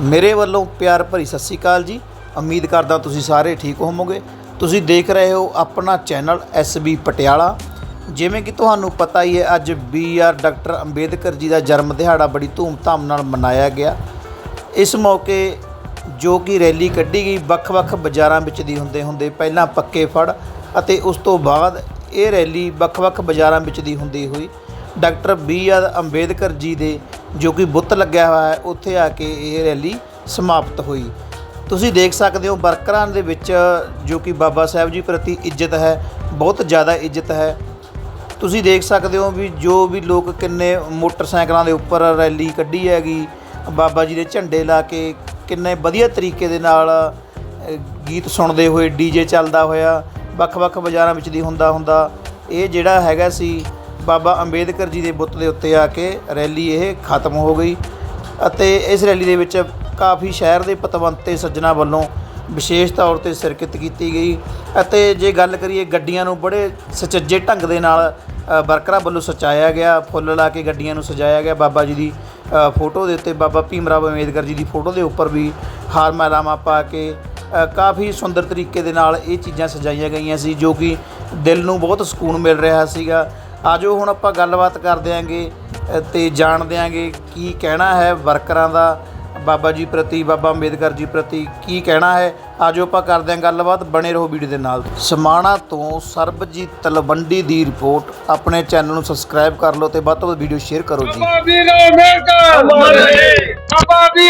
ਮੇਰੇ ਵੱਲੋਂ ਪਿਆਰ ਭਰੀ ਸਤਿ ਸ਼੍ਰੀ ਅਕਾਲ ਜੀ। ਉਮੀਦ ਕਰਦਾ ਤੁਸੀਂ ਸਾਰੇ ਠੀਕ ਹੋਵੋਗੇ। ਤੁਸੀਂ ਦੇਖ ਰਹੇ ਹੋ ਆਪਣਾ ਚੈਨਲ ਐਸਬੀ ਪਟਿਆਲਾ। ਜਿਵੇਂ ਕਿ ਤੁਹਾਨੂੰ ਪਤਾ ਹੀ ਹੈ, ਅੱਜ ਬੀਆਰ ਡਾਕਟਰ ਅੰਬੇਦਕਰ ਜੀ ਦਾ ਜਨਮ ਦਿਹਾੜਾ ਬੜੀ ਧੂਮਧਾਮ ਨਾਲ ਮਨਾਇਆ ਗਿਆ। ਇਸ ਮੌਕੇ ਜੋ ਕਿ ਰੈਲੀ ਕੱਢੀ ਗਈ, ਵੱਖ-ਵੱਖ ਬਾਜ਼ਾਰਾਂ ਵਿੱਚ ਦੀ ਹੁੰਦੇ ਹੁੰਦੇ ਪਹਿਲਾਂ ਪੱਕੇ ਫੜ ਅਤੇ ਉਸ ਤੋਂ ਬਾਅਦ ਇਹ ਰੈਲੀ ਵੱਖ-ਵੱਖ ਬਾਜ਼ਾਰਾਂ ਵਿੱਚ ਦੀ ਹੁੰਦੀ ਹੋਈ। Doctor B R Ambedkar ji ਦੇ ਜੋ ਕਿ ਬੁੱਤ ਲੱਗਿਆ ਹੋਇਆ ਹੈ, ਉੱਥੇ ਆ ਕੇ ਇਹ ਰੈਲੀ ਸਮਾਪਤ ਹੋਈ। ਤੁਸੀਂ ਦੇਖ ਸਕਦੇ ਹੋ ਵਰਕਰਾਂ ਦੇ ਵਿੱਚ ਜੋ ਕਿ ਬਾਬਾ ਸਾਹਿਬ ਜੀ ਪ੍ਰਤੀ ਇੱਜ਼ਤ ਹੈ, ਬਹੁਤ ਜ਼ਿਆਦਾ ਇੱਜ਼ਤ ਹੈ। ਤੁਸੀਂ ਦੇਖ ਸਕਦੇ ਹੋ ਵੀ ਜੋ ਵੀ ਲੋਕ ਕਿੰਨੇ ਮੋਟਰਸਾਈਕਲਾਂ ਦੇ ਉੱਪਰ ਰੈਲੀ ਕੱਢੀ ਹੈਗੀ, ਬਾਬਾ ਜੀ ਦੇ ਝੰਡੇ ਲਾ ਕੇ ਕਿੰਨੇ ਵਧੀਆ ਤਰੀਕੇ ਦੇ ਨਾਲ ਗੀਤ ਸੁਣਦੇ ਹੋਏ ਡੀਜੇ ਚੱਲਦਾ ਹੋਇਆ, ਵੱਖ-ਵੱਖ ਬਾਜ਼ਾਰਾਂ ਵਿੱਚ ਦੀ ਹੁੰਦਾ ਹੁੰਦਾ ਇਹ ਜਿਹੜਾ ਹੈਗਾ ਸੀ ਬਾਬਾ ਅੰਬੇਦਕਰ ਜੀ ਦੇ ਬੁੱਤ ਦੇ ਉੱਤੇ ਆ ਕੇ ਰੈਲੀ ਇਹ ਖਤਮ ਹੋ ਗਈ ਅਤੇ ਇਸ ਰੈਲੀ ਦੇ ਵਿੱਚ ਕਾਫੀ ਸ਼ਹਿਰ ਦੇ ਪਤਵੰਤੇ ਸੱਜਣਾ ਵੱਲੋਂ ਵਿਸ਼ੇਸ਼ ਤੌਰ ਤੇ ਸਿਰਕਿਤ ਕੀਤੀ ਗਈ ਅਤੇ ਜੇ ਗੱਲ ਕਰੀਏ ਗੱਡੀਆਂ ਨੂੰ ਬੜੇ ਸੁਚੱਜੇ ਢੰਗ ਦੇ ਨਾਲ ਵਰਕਰਾਂ ਵੱਲੋਂ ਸਜਾਇਆ ਗਿਆ, ਫੁੱਲ ਲਾ ਕੇ ਗੱਡੀਆਂ ਨੂੰ ਸਜਾਇਆ ਗਿਆ। ਬਾਬਾ ਜੀ ਦੀ ਫੋਟੋ ਦੇ ਉੱਤੇ ਬਾਬਾ ਭੀਮ ਰਾਵ ਅੰਬੇਦਕਰ ਜੀ ਦੀ ਫੋਟੋ ਦੇ ਉੱਪਰ ਵੀ ਹਾਰ ਮਾਲਾਵਾਂ ਪਾ ਕੇ ਕਾਫੀ ਸੁੰਦਰ ਤਰੀਕੇ ਦੇ ਨਾਲ ਇਹ ਚੀਜ਼ਾਂ ਸਜਾਈਆਂ ਗਈਆਂ ਸੀ ਜੋ ਕਿ ਦਿਲ ਨੂੰ ਬਹੁਤ ਸਕੂਨ ਮਿਲ ਰਿਹਾ ਸੀਗਾ। ਆਜੋ ਹੁਣ ਆਪਾਂ ਗੱਲਬਾਤ ਕਰ ਦਿਆਂਗੇ ਅ, ਤੇ ਜਾਣ ਦਿਆਂਗੇ ਕੀ ਕਹਿਣਾ ਹੈ ਵਰਕਰਾਂ ਦਾ ਬਾਬਾ ਜੀ ਪ੍ਰਤੀ ਬਾਬਾ ਅੰਬੇਦਕਰ ਜੀ ਪ੍ਰਤੀ ਕੀ ਕਹਿਣਾ ਹੈ। ਆਜੋ ਆਪਾਂ ਕਰਦੇ ਹਾਂ ਗੱਲਬਾਤ ਬਣੇ ਰਹੋ ਵੀਡੀਓ ਦੇ ਨਾਲ। ਸਮਾਣਾ ਤੋਂ ਸਰਬਜੀਤ ਤਲਵੰਡੀ ਦੀ ਰਿਪੋਰਟ ਆਪਣੇ ਚੈਨਲ ਨੂੰ ਸਬਸਕ੍ਰਾਈਬ ਕਰ ਲਓ ਤੇ ਵੱਧ ਤੋਂ ਵੱਧ ਵੀਡੀਓ ਸ਼ੇਅਰ ਕਰੋ ਜੀ। ਬਾਬਾ ਬੀਰ ਅੰਬੇਡਕਰ ਬਾਬਾ ਬੀਰ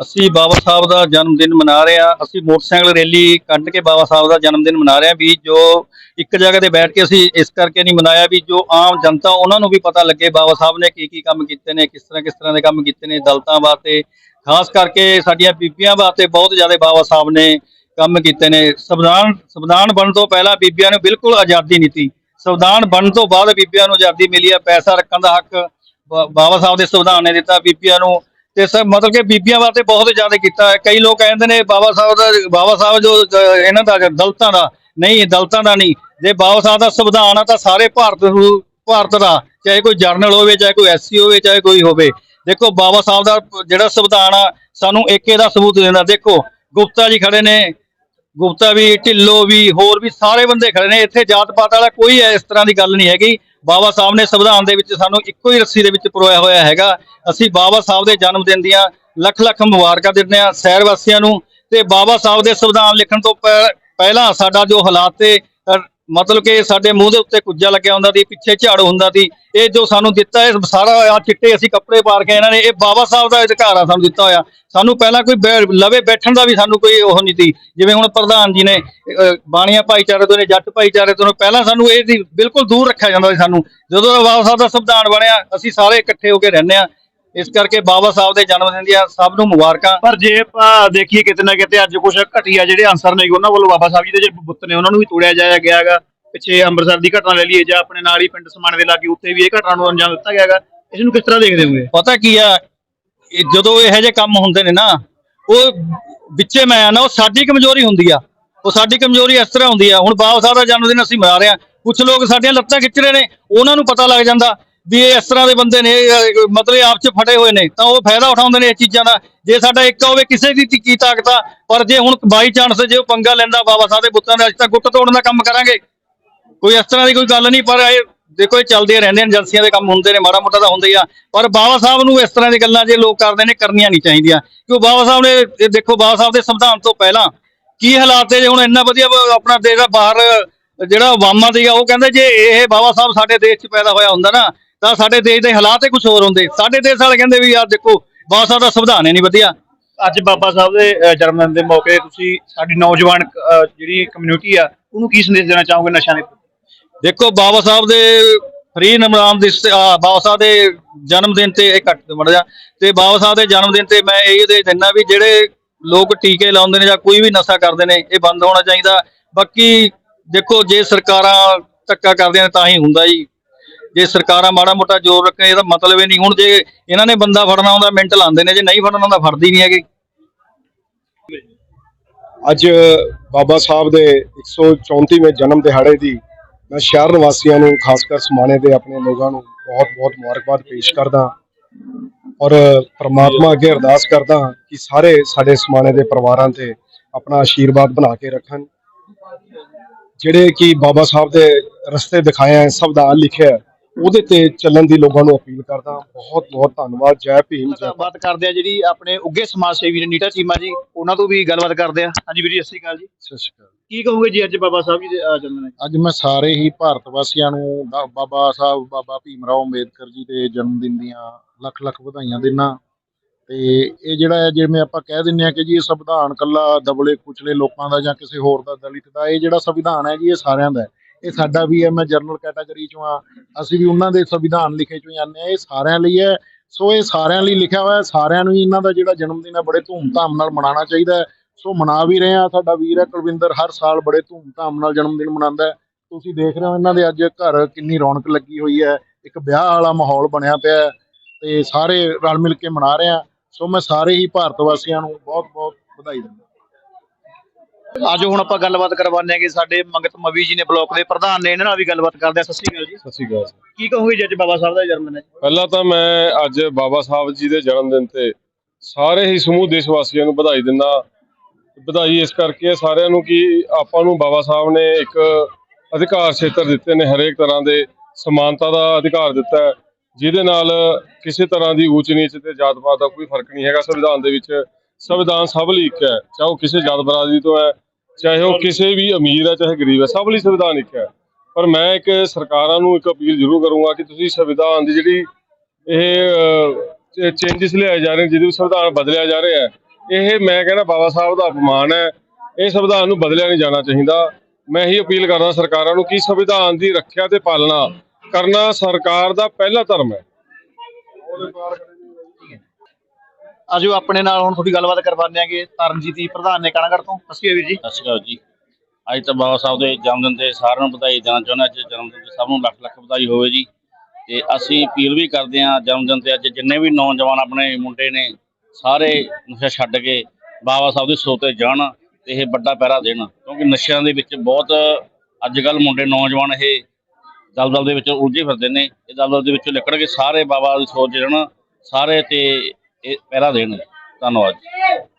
ਅਸੀਂ ਬਾਬਾ ਸਾਹਿਬ ਦਾ ਜਨਮ ਦਿਨ ਮਨਾ ਰਹੇ ਹਾਂ। ਅਸੀਂ ਮੋਟਰਸਾਈਕਲ ਰੈਲੀ ਕੱਢ ਕੇ ਬਾਬਾ ਸਾਹਿਬ ਦਾ ਜਨਮ ਦਿਨ ਮਨਾ ਰਹੇ ਹਾਂ ਵੀ ਜੋ ਇੱਕ ਜਗ੍ਹਾ ਤੇ ਬੈਠ ਕੇ ਅਸੀਂ ਇਸ ਕਰਕੇ ਨਹੀਂ ਮਨਾਇਆ ਵੀ ਜੋ ਆਮ ਜਨਤਾ ਉਹਨਾਂ ਨੂੰ ਵੀ ਪਤਾ ਲੱਗੇ ਬਾਬਾ ਸਾਹਿਬ ਨੇ ਕੀ ਕੀ ਕੰਮ ਕੀਤੇ ਨੇ, ਕਿਸ ਤਰ੍ਹਾਂ ਕਿਸ ਤਰ੍ਹਾਂ ਦੇ ਕੰਮ ਕੀਤੇ ਨੇ ਦਲਤਾਂ ਵਾਸਤੇ। ਖਾਸ ਕਰਕੇ ਸਾਡੀਆਂ ਬੀਬੀਆਂ ਵਾਸਤੇ ਬਹੁਤ ਜ਼ਿਆਦਾ ਬਾਬਾ ਸਾਹਿਬ ਨੇ ਕੰਮ ਕੀਤੇ ਨੇ। ਸੰਵਿਧਾਨ ਸੰਵਿਧਾਨ ਬਣਨ ਤੋਂ ਪਹਿਲਾਂ ਬੀਬੀਆਂ ਨੂੰ ਬਿਲਕੁਲ ਆਜ਼ਾਦੀ ਨਹੀਂ ਸੀ। ਸੰਵਿਧਾਨ ਬਣਨ ਤੋਂ ਬਾਅਦ ਬੀਬੀਆਂ ਨੂੰ ਆਜ਼ਾਦੀ ਮਿਲੀ ਹੈ, ਪੈਸਾ ਰੱਖਣ ਦਾ ਹੱਕ ਬਾਬਾ ਸਾਹਿਬ ਦੇ ਸੰਵਿਧਾਨ ਨੇ ਦਿੱਤਾ। ਬੀਬੀਆਂ ਨੂੰ ਤੇ ਸਰ ਮਤਲਬ ਕਿ ਬੀਬੀਆਂ ਵਾਸਤੇ ਬਹੁਤ ਜ਼ਿਆਦਾ ਕੀਤਾ ਹੈ। ਕਈ ਲੋਕ ਕਹਿੰਦੇ ਨੇ ਬਾਬਾ ਸਾਹਿਬ ਦਾ ਬਾਬਾ ਸਾਹਿਬ ਜੋ ਅਹ, ਇਹਨਾਂ ਦਾ ਦਲਤਾਂ ਦਾ ਨਹੀਂ ਦਲਤਾਂ ਦਾ ਨਹੀਂ। ਜੇ ਬਾਬਾ ਸਾਹਿਬ ਦਾ ਸੰਵਿਧਾਨ ਆ ਤਾਂ ਸਾਰੇ ਭਾਰਤ ਨੂੰ ਭਾਰਤ ਦਾ ਚਾਹੇ ਕੋਈ ਜਰਨਲ ਹੋਵੇ ਚਾਹੇ ਕੋਈ ਐਸਸੀ ਹੋਵੇ ਚਾਹੇ ਕੋਈ ਹੋਵੇ। ਦੇਖੋ ਬਾਬਾ ਸਾਹਿਬ ਦਾ ਜਿਹੜਾ ਸੰਵਿਧਾਨ ਆ ਸਾਨੂੰ ਏਕੇ ਦਾ ਸਬੂਤ ਦਿੰਦਾ। ਦੇਖੋ ਗੁਪਤਾ ਜੀ ਖੜੇ ਨੇ। ਗੁਪਤਾ ਵੀ ਢਿੱਲੋ ਵੀ ਹੋਰ ਵੀ ਸਾਰੇ ਬੰਦੇ ਖੜੇ ਨੇ। ਇੱਥੇ ਜਾਤ ਪਾਤ ਵਾਲਾ ਕੋਈ ਇਸ ਤਰ੍ਹਾਂ ਦੀ ਗੱਲ ਨਹੀਂ ਹੈਗੀ। ਬਾਬਾ ਸਾਹਿਬ ਨੇ ਸੰਵਿਧਾਨ ਦੇ ਵਿੱਚ ਸਾਨੂੰ ਇੱਕੋ ਹੀ ਰੱਸੀ ਦੇ ਵਿੱਚ ਪਰੋਇਆ ਹੋਇਆ ਹੈਗਾ। ਅਸੀਂ ਬਾਬਾ ਸਾਹਿਬ ਦੇ ਜਨਮ ਦਿਨ ਦੀਆਂ ਲੱਖ ਲੱਖ ਮੁਬਾਰਕਾਂ ਦਿੰਦੇ ਹਾਂ ਸ਼ਹਿਰ ਵਾਸੀਆਂ ਨੂੰ ਤੇ ਬਾਬਾ ਸਾਹਿਬ ਦੇ ਸੰਵਿਧਾਨ ਲਿਖਣ ਤੋਂ ਪਹਿ- ਪਹਿਲਾਂ ਸਾਡਾ ਜੋ ਹਾਲਾਤ ਤੇ ਮਤਲਬ ਕਿ ਸਾਡੇ ਮੂੰਹ ਦੇ ਉੱਤੇ ਕੁੱਜਾ ਲੱਗਿਆ ਹੁੰਦਾ ਸੀ ਪਿੱਛੇ ਝਾੜੂ ਹੁੰਦਾ ਸੀ। ਇਹ ਜੋ ਸਾਨੂੰ ਦਿੱਤਾ ਇਹ ਸਾਰਾ ਆ ਚਿੱਟੇ ਅਸੀਂ ਕੱਪੜੇ ਪਾ ਕੇ ਇਹਨਾਂ ਨੇ ਇਹ ਬਾਬਾ ਸਾਹਿਬ ਦਾ ਅਧਿਕਾਰ ਆ ਸਾਨੂੰ ਦਿੱਤਾ ਹੋਇਆ। ਸਾਨੂੰ ਪਹਿਲਾਂ ਕੋਈ ਬੈ- ਲਵੇ ਬੈਠਣ ਦਾ ਵੀ ਸਾਨੂੰ ਕੋਈ ਉਹ ਨਹੀਂ ਸੀ। ਜਿਵੇਂ ਹੁਣ ਪ੍ਰਧਾਨ ਜੀ ਨੇ ਅ, ਬਾਣੀਆਂ ਭਾਈਚਾਰੇ ਤੋਂ ਨੇ ਜੱਟ ਭਾਈਚਾਰੇ ਤੋਂ ਨੇ ਪਹਿਲਾਂ ਸਾਨੂੰ ਇਹ ਸੀ ਬਿਲਕੁਲ ਦੂਰ ਰੱਖਿਆ ਜਾਂਦਾ ਸੀ ਸਾਨੂੰ। ਜਦੋਂ ਦਾ ਬਾਬਾ ਸਾਹਿਬ ਦਾ ਸੰਵਿਧਾਨ ਬਣਿਆ ਅਸੀਂ ਸਾਰੇ ਇਕੱਠੇ ਹੋ ਕੇ ਰਹਿੰਦੇ ਆ ਇਸ ਕਰਕੇ ਬਾਬਾ ਸਾਹਿਬ ਦੇ ਜਨਮ ਦਿਨ ਦੀਆਂ ਸਭ ਨੂੰ ਮੁਬਾਰਕਾਂ। ਪਰ ਜੇ ਆਪਾਂ ਦੇਖੀਏ ਕਿਤੇ ਨਾ ਕਿਤੇ ਅੱਜ ਕੁਝ ਘਟੀਆ ਜਿਹੜੇ ਅਨਸਰ ਨੇ ਉਹਨਾਂ ਵੱਲੋਂ ਬਾਬਾ ਸਾਹਿਬ ਜੀ ਦੇ ਜਿਹੜੇ ਬੁੱਤ ਨੇ ਉਹਨਾਂ ਨੂੰ ਵੀ ਤੋੜਿਆ ਜਾਇਆ ਗਿਆ ਹੈਗਾ। ਪਿੱਛੇ ਅੰਮ੍ਰਿਤਸਰ ਦੀ ਘਟਨਾ ਲੈ ਲਈਏ ਜਾਂ ਆਪਣੇ ਨਾਲ ਹੀ ਪਿੰਡ ਸਮਾਣੇ ਦੇ ਲਾਗੇ ਉੱਤੇ ਵੀ ਇਹ ਘਟਨਾ ਨੂੰ ਅੰਜਾਮ ਦਿੱਤਾ ਗਿਆ ਹੈਗਾ। ਇਸ ਨੂੰ ਕਿਸ ਤਰ੍ਹਾਂ ਦੇਖਦੇ ਹੋਗੇ? ਪਤਾ ਕੀ ਆ ਜਦੋਂ ਇਹੋ ਜਿਹੇ ਕੰਮ ਹੁੰਦੇ ਨੇ ਨਾ ਉਹ ਵਿੱਚੇ ਮੈਂ ਆ ਨਾ ਉਹ ਸਾਡੀ ਕਮਜ਼ੋਰੀ ਹੁੰਦੀ ਆ। ਉਹ ਸਾਡੀ ਕਮਜ਼ੋਰੀ ਇਸ ਤਰ੍ਹਾਂ ਹੁੰਦੀ ਆ। ਹੁਣ ਬਾਬਾ ਸਾਹਿਬ ਦਾ ਜਨਮ ਦਿਨ ਅਸੀਂ ਮਨਾ ਰਹੇ ਆ ਕੁਝ ਲੋਕ ਸਾਡੀਆਂ ਲੱਤਾਂ ਖਿੱਚ ਰਹੇ ਨੇ ਉਹਨਾਂ ਨੂੰ ਪਤਾ ਲੱਗ ਜਾਂਦਾ। ਵੀ ਇਹ ਇਸ ਤਰ੍ਹਾਂ ਦੇ ਬੰਦੇ ਨੇ, ਇਹ ਮਤਲਬ ਆਪ 'ਚ ਫਟੇ ਹੋਏ ਨੇ, ਤਾਂ ਉਹ ਫਾਇਦਾ ਉਠਾਉਂਦੇ ਨੇ ਇਸ ਚੀਜ਼ਾਂ ਦਾ। ਜੇ ਸਾਡਾ ਇੱਕ ਹੋਵੇ, ਕਿਸੇ ਦੀ ਤੀ- ਕੀ ਤਾਕਤ ਆ, ਪਰ ਜੇ ਹੁਣ ਬਾਈ ਚਾਂਸ ਜੇ ਉਹ ਪੰਗਾ ਲੈਂਦਾ, ਬਾਬਾ ਸਾਹਿਬ ਦੇ ਪੁੱਤਾਂ ਦਾ, ਅੱਜ ਤੱਕ ਗੁੱਟ ਤੋੜਨ ਦਾ ਕੰਮ ਕਰਾਂਗੇ। ਕੋਈ ਇਸ ਤਰ੍ਹਾਂ ਦੀ ਕੋਈ ਗੱਲ ਨਹੀਂ, ਪਰ ਇਹ, ਦੇਖੋ, ਇਹ ਚੱਲਦੇ ਰਹਿੰਦੇ ਨੇ ਏਜੰਸੀਆਂ ਦੇ ਕੰਮ ਹੁੰਦੇ ਨੇ, ਮਾੜਾ ਮੋਟਾ ਤਾਂ ਹੁੰਦੇ ਹੀ ਆ। ਪਰ ਬਾਬਾ ਸਾਹਿਬ ਨੂੰ ਇਸ ਤਰ੍ਹਾਂ ਦੀ ਗੱਲਾਂ ਜੇ ਲੋਕ ਕਰਦੇ ਨੇ, ਕਰਨੀਆਂ ਨਹੀਂ ਚਾਹੀਦੀਆਂ। ਕਿਉਂ ਬਾਬਾ ਸਾਹਿਬ ਨੇ, ਇਹ ਦੇਖੋ, ਬਾਬਾ ਸਾਹਿਬ ਦੇ ਸੰਵਿਧਾਨ ਤੋਂ ਪਹਿਲਾਂ ਕੀ ਹਾਲਾਤ ਤੇ ਜੇ ਹੁਣ ਇੰਨਾ ਵਧੀਆ ਆਪਣਾ ਦੇਸ਼ ਦਾ ਬਾਹਰ, ਜਿਹੜਾ ਵਾਮਾ ਸੀਗਾ ਉਹ ਕਹਿੰਦੇ ਜੇ ਇਹ ਬਾਬਾ ਸਾਹਿਬ ਸਾਡੇ ਦੇਸ਼ 'ਚ ਪੈਦਾ ਹੋਇਆ ਹੁੰਦਾ ਨਾ ਤਾਂ ਸਾਡੇ ਦੇਸ਼ ਦੇ ਹਾਲਾਤ ਹੀ ਕੁਝ ਹੋਰ ਹੁੰਦੇ। ਸਾਡੇ ਦੇਸ਼ ਵਾਲੇ ਕਹਿੰਦੇ ਵੀ ਯਾਰ ਦੇਖੋ ਬਾਬਾ ਸਾਹਿਬ ਦਾ ਸੰਵਿਧਾਨ ਹੀ ਨਹੀਂ ਵਧੀਆ। ਅੱਜ ਬਾਬਾ ਸਾਹਿਬ ਦੇ ਜਨਮ ਦਿਨ ਦੇ ਮੌਕੇ ਤੁਸੀਂ ਸਾਡੀ ਨੌਜਵਾਨ ਜਿਹੜੀ ਕਮਿਊਨਿਟੀ ਆ ਉਹਨੂੰ ਕੀ ਸੰਦੇਸ਼ ਦੇਣਾ ਚਾਹੋਗੇ ਨਸ਼ਿਆਂ ਦੇ? ਦੇਖੋ ਬਾਬਾ ਸਾਹਿਬ ਦੇ ਫਰੀ ਨਮਰਾਮ ਦੀ ਬਾਬਾ ਸਾਹਿਬ ਦੇ ਜਨਮ ਦਿਨ ਤੇ ਇਹ ਕੱਟ ਮੜ ਜਾ। ਤੇ ਬਾਬਾ ਸਾਹਿਬ ਦੇ ਜਨਮ ਦਿਨ ਤੇ ਮੈਂ ਇਹ ਦੇ ਦਿੰਦਾ ਵੀ ਜਿਹੜੇ ਲੋਕ ਟੀਕੇ ਲਾਉਂਦੇ ਨੇ ਜਾਂ ਕੋਈ ਵੀ ਨਸ਼ਾ ਕਰਦੇ ਨੇ ਇਹ ਬੰਦ ਹੋਣਾ ਚਾਹੀਦਾ। ਬਾਕੀ ਦੇਖੋ ਜੇ ਸਰਕਾਰਾਂ ਧੱਕਾ ਕਰਦੀਆਂ ਨੇ ਤਾਂ ਹੀ ਹੁੰਦਾ ਜੀ। ਜੇ ਸਰਕਾਰਾਂ ਮਾੜਾ ਮੋਟਾ ਜ਼ੋਰ ਰੱਖਣ, ਇਹਦਾ ਮਤਲਬ ਇਹ ਨਹੀਂ, ਹੁਣ ਜੇ ਇਹਨਾਂ ਨੇ ਬੰਦਾ ਫੜਨਾ ਹੁੰਦਾ, ਮਿੰਟ ਲਾਉਂਦੇ ਨੇ, ਜੇ ਨਹੀਂ ਫੜਨਾ ਹੁੰਦਾ, ਫੜਦੀ ਨਹੀਂ ਹੈਗੇ। ਅੱਜ ਬਾਬਾ ਸਾਹਿਬ ਦੇ 134ਵੇਂ ਜਨਮ ਦਿਹਾੜੇ ਦੀ ਮੈਂ ਸ਼ਹਿਰ ਨਿਵਾਸੀਆਂ ਨੂੰ, ਖਾਸ ਕਰ ਸਮਾਣੇ ਦੇ ਆਪਣੇ ਲੋਕਾਂ ਨੂੰ ਬਹੁਤ-ਬਹੁਤ ਮੁਬਾਰਕਬਾਦ ਪੇਸ਼ ਕਰਦਾ ਔਰ ਪ੍ਰਮਾਤਮਾ ਅੱਗੇ ਅਰਦਾਸ ਕਰਦਾ ਕਿ ਸਾਰੇ ਸਾਡੇ ਸਮਾਣੇ ਦੇ ਪਰਿਵਾਰਾਂ ਤੇ ਆਪਣਾ ਆਸ਼ੀਰਵਾਦ ਬਣਾ ਕੇ ਰੱਖਣ। ਜਿਹੜੇ ਕਿ ਬਾਬਾ ਸਾਹਿਬ ਦੇ ਰਸਤੇ ਦਿਖਾਏ ਹੈ ਸੰਵਿਧਾਨ ਲਿਖਿਆ ਉਹਦੇ ਤੇ ਚੱਲਣ ਦੀ ਲੋਕਾਂ ਨੂੰ ਅਪੀਲ ਕਰਦਾ ਬਹੁਤ ਬਹੁਤ ਧੰਨਵਾਦ ਜੈ ਭੀਮ ਜੈ ਭਾਰਤ। ਗੱਲਬਾਤ ਕਰਦੇ ਆ ਜਿਹੜੀ ਆਪਣੇ ਉੱਗੇ ਸਮਾਜ ਸੇਵੀ ਨੇ ਨੀਟਾ ਚੀਮਾ ਜੀ ਉਹਨਾਂ ਤੋਂ ਵੀ ਗੱਲਬਾਤ ਕਰਦੇ ਆ। ਹਾਂਜੀ ਵੀਰ ਜੀ ਸਤਿ ਸ਼੍ਰੀ ਅਕਾਲ ਜੀ। ਸਤਿ ਸ਼੍ਰੀ ਅਕਾਲ। ਕੀ ਕਹੋਗੇ ਜੀ ਅੱਜ ਬਾਬਾ ਸਾਹਿਬ ਜੀ ਦੇ ਅਹ, ਜਨਮ ਦਿਨ? ਅੱਜ ਮੈਂ ਸਾਰੇ ਹੀ ਭਾਰਤ ਵਾਸੀਆਂ ਨੂੰ ਬਾ- ਬਾਬਾ ਸਾਹਿਬ ਬਾਬਾ ਭੀਮ ਰਾਓ ਅੰਬੇਦਕਰ ਜੀ ਦੇ ਜਨਮ ਦਿਨ ਦੀਆਂ ਲੱਖ ਲੱਖ ਵਧਾਈਆਂ ਦਿੰਦਾ। ਤੇ ਇਹ ਜਿਹੜਾ ਹੈ ਜਿਵੇਂ ਆਪਾਂ ਕਹਿ ਦਿੰਦੇ ਆ ਕਿ ਜੀ ਇਹ ਸੰਵਿਧਾਨ ਕੱਲਾ ਦਬਲੇ ਕੁਚਲੇ ਲੋਕਾਂ ਦਾ ਜਾਂ ਕਿਸੇ ਹੋਰ ਦਾ ਦਲਿਤ ਦਾ ਇਹ ਜਿਹੜਾ ਸੰਵਿਧਾਨ ਹੈ ਜੀ ਇਹ ਸਾਰਿਆਂ ਦਾ ਹੈ। ਇਹ ਸਾਡਾ ਵੀ ਹੈ, ਮੈਂ ਜਨਰਲ ਕੈਟਾਗਰੀ ਚੋਂ ਆ ਅਸੀਂ ਵੀ ਉਹਨਾਂ ਦੇ ਸੰਵਿਧਾਨ ਲਿਖੇ ਚੋਂ ਹੀ ਆਉਂਦੇ ਆ ਇਹ ਸਾਰਿਆਂ ਲਈ ਹੈ। ਸੋ ਇਹ ਸਾਰਿਆਂ ਲਈ ਲਿਖਿਆ ਹੋਇਆ ਸਾਰਿਆਂ ਨੂੰ ਹੀ ਇਹਨਾਂ ਦਾ ਜਿਹੜਾ ਜਨਮ ਦਿਨ ਹੈ, ਬੜੇ ਧੂਮ-ਧਾਮ ਨਾਲ ਮਨਾਉਣਾ ਚਾਹੀਦਾ ਸੋ ਮਨਾ ਵੀ ਰਹੇ ਆ ਸਾਡਾ ਵੀਰ ਹੈ, ਕੁਲਵਿੰਦਰ, ਹਰ ਸਾਲ ਬੜੇ ਧੂਮਧਾਮ ਨਾਲ ਜਨਮ ਦਿਨ ਮਨਾਉਂਦਾ ਤੁਸੀਂ ਦੇਖ ਰਹੇ ਹੋ ਇਹਨਾਂ ਦੇ ਅੱਜ ਘਰ ਕਿੰਨੀ ਰੌਣਕ ਲੱਗੀ ਹੋਈ ਹੈ। ਇੱਕ ਵਿਆਹ ਵਾਲਾ ਮਾਹੌਲ ਬਣਿਆ ਪਿਆ ਹੈ ਤੇ ਸਾਰੇ ਰਲ ਮਿਲ ਕੇ ਮਨਾ ਰਹੇ ਆ ਸੋ ਮੈਂ ਸਾਰੇ ਹੀ ਭਾਰਤ ਵਾਸੀਆਂ ਨੂੰ ਬਹੁਤ-ਬਹੁਤ ਵਧਾਈ ਦਿੰਦਾ ਅੱਜ ਹੁਣ ਆਪਾਂ ਗੱਲਬਾਤ ਕਰਵਾਉਂਦੇ ਆ ਕਿ ਸਾਡੇ ਮੰਗਤ ਮਵੀ ਜੀ ਨੇ ਬਲਾਕ ਦੇ ਪ੍ਰਧਾਨ ਨੇ ਇਹਨਾਂ ਨਾਲ ਵੀ ਗੱਲਬਾਤ ਕਰਦੇ ਆ ਸਤਿ ਸ਼੍ਰੀ ਅਕਾਲ ਜੀ। ਸਤਿ ਸ਼੍ਰੀ ਅਕਾਲ ਕੀ ਕਹੋਗੇ ਜੀ ਅੱਜ ਬਾਬਾ ਸਾਹਿਬ ਦਾ ਜਨਮ ਦਿਨ ਹੈ ਪਹਿਲਾਂ ਤਾਂ ਮੈਂ ਅੱਜ ਬਾਬਾ ਸਾਹਿਬ ਜੀ ਦੇ ਜਨਮ ਦਿਨ ਤੇ ਸਾਰੇ ਹੀ ਸਮੂਹ ਦੇਸ਼ ਵਾਸੀਆਂ ਨੂੰ ਵਧਾਈ ਦਿੰਦਾ। ਵਧਾਈ ਇਸ ਕਰਕੇ ਹੈ ਸਾਰਿਆਂ ਨੂੰ ਕਿ ਆਪਾਂ ਨੂੰ ਬਾਬਾ ਸਾਹਿਬ ਨੇ ਇੱਕ ਅਧਿਕਾਰ ਖੇਤਰ ਦਿੱਤੇ ਨੇ ਹਰੇਕ ਤਰ੍ਹਾਂ ਦੇ ਸਮਾਨਤਾ ਦਾ ਅਧਿਕਾਰ ਦਿੱਤਾ ਹੈ ਜਿਹਦੇ ਨਾਲ ਕਿਸੇ ਤਰ੍ਹਾਂ ਦੀ ਊਚ ਨੀਚ ਤੇ ਜਾਤ ਪਾਤ ਦਾ ਕੋਈ ਫ਼ਰਕ ਨਹੀਂ ਹੈਗਾ। ਸੰਵਿਧਾਨ ਦੇ ਵਿੱਚ ਸੰਵਿਧਾਨ ਸਭ ਲਈ ਇੱਕ ਹੈ ਚਾਹੇ ਉਹ ਕਿਸੇ ਜਾਤ ਬਰਾਦਰੀ ਤੋਂ ਹੈ ਚਾਹੇ ਉਹ ਕਿਸੇ ਵੀ ਅਮੀਰ ਹੈ ਚਾਹੇ ਗਰੀਬ ਹੈ ਸਭ ਲਈ ਸੰਵਿਧਾਨ ਇੱਕ ਹੈ। ਪਰ ਮੈਂ ਇੱਕ ਸਰਕਾਰਾਂ ਨੂੰ ਇੱਕ ਅਪੀਲ ਜ਼ਰੂਰ ਕਰੂੰਗਾ ਕਿ ਤੁਸੀਂ ਸੰਵਿਧਾਨ ਦੀ ਜਿਹੜੀ ਇਹ ਚੇਂਜਸ ਲਿਆਏ ਜਾ ਰਹੇ ਜਿਹਦੇ ਵਿੱਚ ਸੰਵਿਧਾਨ ਬਦਲਿਆ ਜਾ ਰਿਹਾ ਹੈ ਇਹ ਮੈਂ ਕਹਿੰਦਾ ਬਾਬਾ ਸਾਹਿਬ ਦਾ ਅਪਮਾਨ ਹੈ। ਇਹ ਸੰਵਿਧਾਨ ਨੂੰ ਬਦਲਿਆ ਨਹੀਂ ਜਾਣਾ ਚਾਹੀਦਾ। ਮੈਂ ਇਹੀ ਅਪੀਲ ਕਰਦਾ ਸਰਕਾਰਾਂ ਨੂੰ ਕਿ ਸੰਵਿਧਾਨ ਦੀ ਰੱਖਿਆ ਤੇ ਪਾਲਣਾ ਕਰਨਾ ਸਰਕਾਰ ਦਾ ਪਹਿਲਾ ਧਰਮ ਹੈ। ਆਜੋ ਆਪਣੇ ਨਾਲ ਹੁਣ ਤੁਹਾਡੀ ਗੱਲਬਾਤ ਕਰਵਾਉਂਦੇ ਆਂਗੇ ਤਰਨਜੀਤੀ ਪ੍ਰਧਾਨ ਨੇ ਕਾਣਾਗੜ ਤੋਂ। ਸਤਿ ਵੀਰ ਜੀ। ਸਤਿ ਸ਼੍ਰੀ ਅਕਾਲ ਜੀ। ਅੱਜ ਤਾਂ ਬਾਬਾ ਸਾਹਿਬ ਦੇ ਜਨਮ ਦਿਨ ਤੇ ਸਾਰਿਆਂ ਨੂੰ ਵਧਾਈ ਦੇਣਾ ਚਾਹੁੰਦਾ, ਅੱਜ ਜਨਮ ਦਿਨ ਤੇ ਸਭ ਨੂੰ ਲੱਖ ਲੱਖ ਵਧਾਈ ਹੋਵੇ ਜੀ। ਤੇ ਅਸੀਂ ਅਪੀਲ ਵੀ ਕਰਦੇ ਹਾਂ ਜਨਮ ਦਿਨ ਤੇ ਅੱਜ ਜਿੰਨੇ ਵੀ ਨੌਜਵਾਨ ਆਪਣੇ ਮੁੰਡੇ ਨੇ, ਸਾਰੇ ਨਸ਼ਾ ਛੱਡ ਕੇ ਬਾਬਾ ਸਾਹਿਬ ਦੇ ਸੋਤੇ ਜਾਣ ਤੇ ਇਹ ਵੱਡਾ ਪਹਿਰਾ ਦੇਣ। ਕਿਉਂਕਿ ਨਸ਼ਿਆਂ ਦੇ ਵਿੱਚ ਬਹੁਤ ਅੱਜ ਕੱਲ ਮੁੰਡੇ ਨੌਜਵਾਨ ਇਹ ਦਲਦਲ ਦੇ ਵਿੱਚ ਉਲਝੇ ਫਿਰਦੇ ਨੇ। ਇਹ ਦਲਦਲ ਦੇ ਵਿੱਚੋਂ ਨਿਕਲ ਕੇ ਸਾਰੇ ਬਾਬਾ ਦੀ ਸੋਚ ਜਾਣ, ਸਾਰੇ ਤੇ ਇਹ ਪਹਿਰਾ ਦੇਣ ਧੰਨਵਾਦ ਜੀ